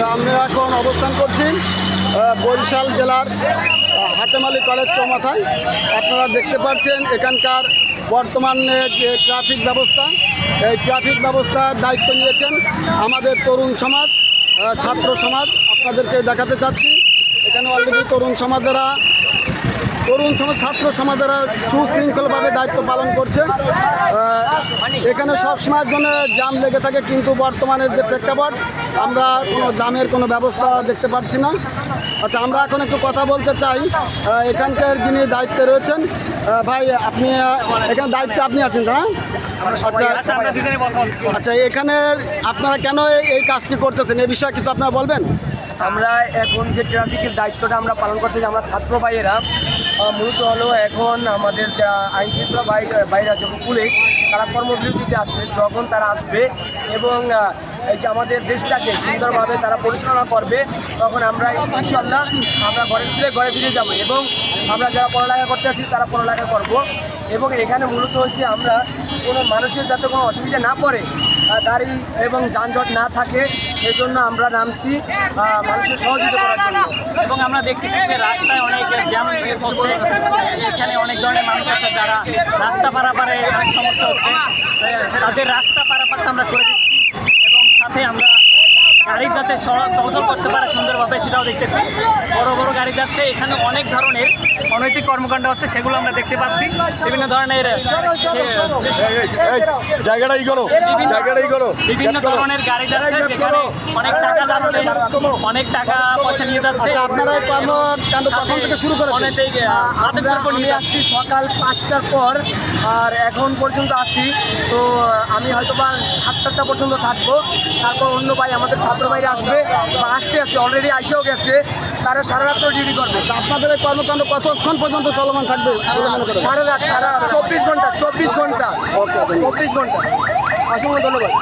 তো আমরা এখন অবস্থান করছি বরিশাল জেলার হাতেমালি কলেজ চৌমাথায়। আপনারা দেখতে পাচ্ছেন এখানকার বর্তমানে যে ট্রাফিক ব্যবস্থা। এই ট্রাফিক ব্যবস্থার দায়িত্ব নিয়েছেন আমাদের তরুণ সমাজ ছাত্র সমাজ। আপনাদেরকে দেখাতে চাচ্ছি, এখানে অলরেডি তরুণ সমাজেরা তরুণ সমাজ, ছাত্র সমাজেরা সুশৃঙ্খলভাবে দায়িত্ব পালন করছে এখানে সব সময়ের জন্য জাম লেগে থাকে, কিন্তু বর্তমানে যে প্রেক্ষাপট, আমরা কোনো জামের কোনো ব্যবস্থা দেখতে পাচ্ছি না। আচ্ছা আমরা এখন একটু কথা বলতে চাই এখানকার যিনি দায়িত্বে রয়েছেন ভাই, আপনি, এখানে দায়িত্বে আপনি আছেন না? আচ্ছা আচ্ছা এখানে আপনারা কেন এই- কাজটি করতেছেন? এই বিষয়ে কিছু আপনারা বলবেন? আমরা এখন যে ট্রাফিকের দায়িত্বটা আমরা পালন করতেছি আমরা ছাত্র ভাইয়েরা মূলত হলো এখন আমাদের যা আইন শৃঙ্খলা বাহি- বাইরা যখন পুলিশ, তারা কর্মবিরতিতে আছে। যখন তারা আসবে এবং এই যে আমাদের দেশটাকে সুন্দরভাবে তারা পরিচালনা করবে, তখন আমরা ইনশাল্লাহ আমরা ঘরে ছেড়ে ঘরে ফিরে যাব এবং আমরা যারা পড়ালেখা করতে আছি তারা পড়ালেখা করব এবং এখানে মূলত হচ্ছে আমরা কোনো মানুষের যাতে কোনো অসুবিধা না পড়ে গাড়ি এবং যানজট না থাকে, সেজন্য আমরা নামছি মানুষের সহযোগিতা করার জন্য। এবং আমরা দেখতেছি যে রাস্তায় অনেক জ্যাম হচ্ছে এখানে অনেক ধরনের মানুষ আছে যারা রাস্তা পারাপারে সমস্যা হচ্ছে। তাদের রাস্তা পারাপারটা আমরা করে দিচ্ছি। গাড়ি যাতে চলাচল করতে পারে সুন্দরভাবে সেটাও দেখতেছি। বড় বড় গাড়ি যাচ্ছে এখানে অনেক ধরনের অনৈতিক কর্মকাণ্ড হচ্ছে সেগুলো আমরা দেখতে পাচ্ছি। বিভিন্ন ধরনের সে- জায়গাটা ই করো জায়গাটা ই করো। বিভিন্ন ধরনের গাড়ি যাচ্ছে যেখানে অনেক টাকা যাচ্ছে অনেক টাকা পয়সা নিয়ে যাচ্ছে। আচ্ছা আপনারা কর্মকাণ্ড থেকে শুরু আমি নিয়ে আসছি সকাল পাঁচটার পর আর এখন পর্যন্ত আসছি তো আমি হয়তো বা সাতটাটা পর্যন্ত থাকব। তারপর অন্য ভাই আমাদের ছাত্র ভাইরা আসবে বা আসতে আসছে অলরেডি আইসেও গেছে তারা সারা রাত্র ডিউটি করবে আচ্ছা, আপনাদের এই কর্মকাণ্ড কতক্ষণ পর্যন্ত চলমান থাকবে মনে? সারা রাত সারা চব্বিশ ঘণ্টা চব্বিশ ঘণ্টা। চব্বিশ ঘণ্টা অসংখ্য ধন্যবাদ